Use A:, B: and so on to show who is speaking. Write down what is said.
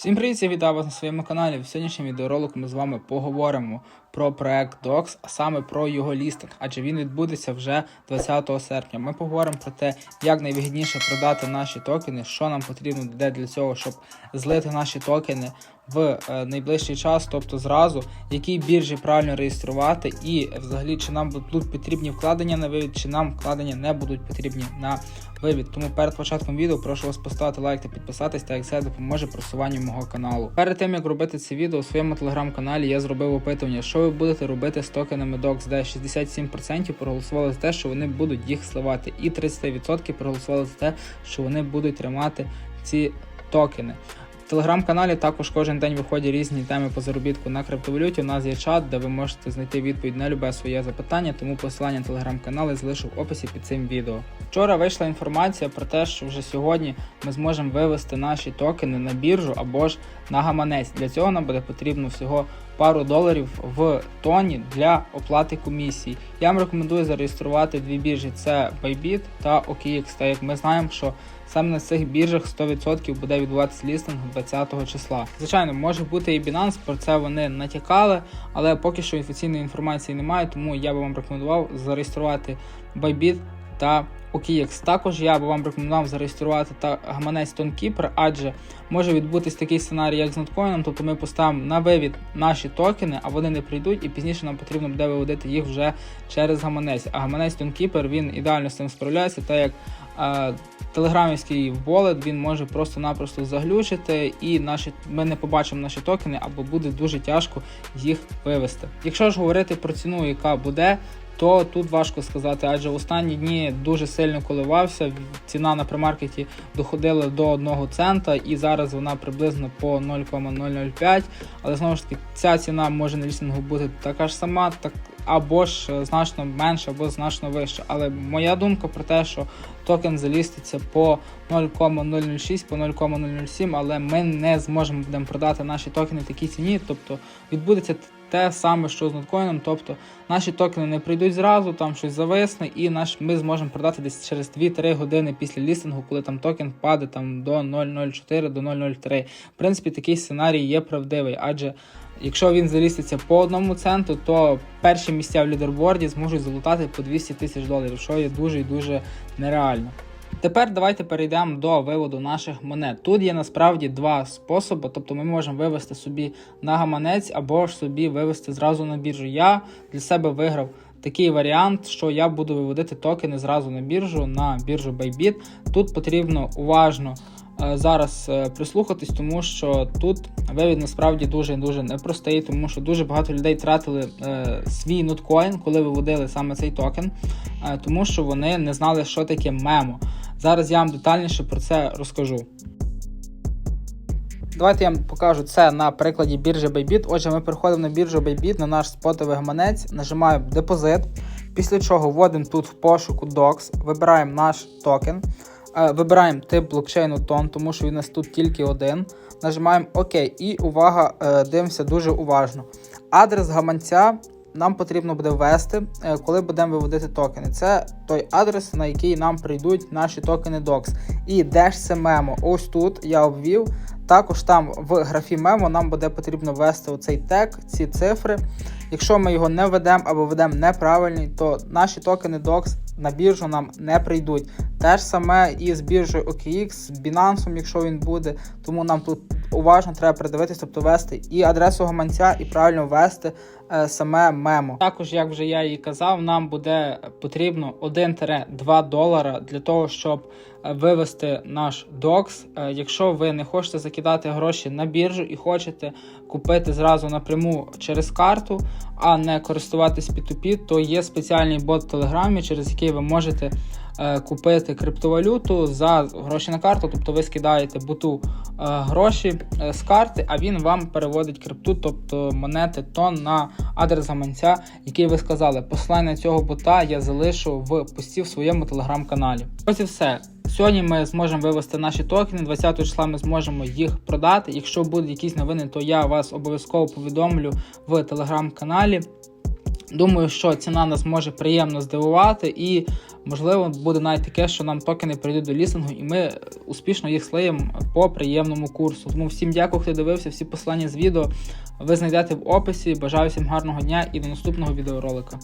A: Всім привіт, я вітаю вас на своєму каналі. В сьогоднішньому відеоролику ми з вами поговоримо про проект DOX, а саме про його лістинг, адже він відбудеться вже 20 серпня. Ми поговоримо про те, як найвигідніше продати наші токени, що нам потрібно буде для цього, щоб злити наші токени в е, найближчий час, тобто зразу, які біржі правильно реєструвати, і взагалі чи нам будуть потрібні вкладення на вивід, чи нам вкладення не будуть потрібні на вивід. Тому перед початком відео прошу вас поставити лайк та підписатись, так як це допоможе просуванню мого каналу. Перед тим як робити це відео у своєму телеграм-каналі я зробив опитування, що ви будете робити з токенами DOX, де 67% проголосували за те, що вони будуть їх сливати, і 30% проголосували за те, що вони будуть тримати ці токени. В телеграм-каналі також кожен день виходять різні теми по заробітку на криптовалюті. У нас є чат, де ви можете знайти відповідь на любе своє запитання, тому посилання на телеграм-канал залишу в описі під цим відео. Вчора вийшла інформація про те, що вже сьогодні ми зможемо вивести наші токени на біржу або ж на гаманець. Для цього нам буде потрібно всього пару доларів в тоні для оплати комісії. Я вам рекомендую зареєструвати дві біржі: це Bybit та OKX, так як ми знаємо, що саме на цих біржах 100% буде відбуватися лістинг 20 числа. Звичайно, може бути і Binance, про це вони натякали, але поки що офіційної інформації немає, тому я би вам рекомендував зареєструвати Bybit та OKX. Також я би вам рекомендував зареєструвати та гаманець TonKeeper, адже може відбутись такий сценарій, як з ноткоїном, тобто ми поставимо на вивід наші токени, а вони не прийдуть, і пізніше нам потрібно буде виводити їх вже через гаманець. А гаманець TonKeeper, він ідеально з цим справляється, так як е, телеграмівський wallet він може просто-напросто заглючити, і наші ми не побачимо наші токени, або буде дуже тяжко їх вивести. Якщо ж говорити про ціну, яка буде. То тут важко сказати, адже в останні дні дуже сильно коливався. Ціна на примаркеті доходила до 1 цента, і зараз вона приблизно по 0,005. Але знову ж таки, ця ціна може на лістингу бути така ж сама, так або ж значно менше, або значно вища. Але моя думка про те, що токен заліститься по 0,006, по 0,007, але ми не зможемо будемо продати наші токени в такій ціні. Тобто відбудеться те саме, що з ноткоїном, тобто наші токени не прийдуть зразу, там щось зависне, і наш ми зможемо продати десь через 2-3 години після лістингу, коли там токен впаде там до 0,04 до 0,03. В принципі, такий сценарій є правдивий, адже якщо він заліститься по одному центу, то перші місця в лідерборді зможуть залутати по 200 тисяч доларів, що є дуже і дуже нереально. Тепер давайте перейдемо до виводу наших монет. Тут є насправді два способи, тобто ми можемо вивести собі на гаманець або ж собі вивести зразу на біржу. Я для себе виграв такий варіант, що я буду виводити токени зразу на біржу, на біржу Bybit. Тут потрібно уважно зараз е, прислухатись, тому що тут вивід насправді дуже дуже непростий, тому що дуже багато людей тратили е, свій ноткоін, коли виводили саме цей токен, е, тому що вони не знали, що таке мемо. Зараз я вам детальніше про це розкажу. Давайте я вам покажу це на прикладі біржі Bybit. Отже, ми переходимо на біржу Bybit, на наш спотовий гаманець, нажимаємо депозит, після чого вводимо тут в пошуку DOX, вибираємо наш токен, е, вибираємо тип блокчейну тон, тому що він у нас тут тільки один. Нажимаємо ОК і увага, е, дивимося дуже уважно. Адрес гаманця нам потрібно буде ввести, е, коли будемо виводити токени. Це той адрес, на який нам прийдуть наші токени DOX. І де ж це мемо? Ось тут я обвів. Також там в графі мемо нам буде потрібно ввести оцей тег, ці цифри. Якщо ми його не введемо або введемо неправильний, то наші токени DOX на біржу нам не прийдуть. Те ж саме і з біржею OKX, з Binance, якщо він буде. Тому нам тут уважно треба придивитись, тобто вести і адресу гаманця, і правильно ввести саме мемо. Також, як вже я і казав, нам буде потрібно 1-2 долара для того, щоб е, вивести наш DOX. Е, якщо ви не хочете закидати гроші на біржу і хочете купити зразу напряму через карту, а не користуватись P2P, то є спеціальний бот в Телеграмі, через який ви можете е, купити криптовалюту за гроші на карту. Тобто ви скидаєте боту е, гроші е, з карти, а він вам переводить крипту, тобто монети тон на адрес гаманця, який ви сказали. Посилання цього бота я залишу в пості в своєму телеграм-каналі. Ось і все. Сьогодні ми зможемо вивести наші токени. 20 числа ми зможемо їх продати. Якщо будуть якісь новини, то я вас обов'язково повідомлю в телеграм-каналі. Думаю, що ціна нас може приємно здивувати, і можливо буде навіть таке, що нам токени прийдуть до лісингу, і ми успішно їх слиємо по приємному курсу. Тому всім дякую, хто дивився. Всі послання з відео ви знайдете в описі. Бажаю всім гарного дня і до наступного відеоролика.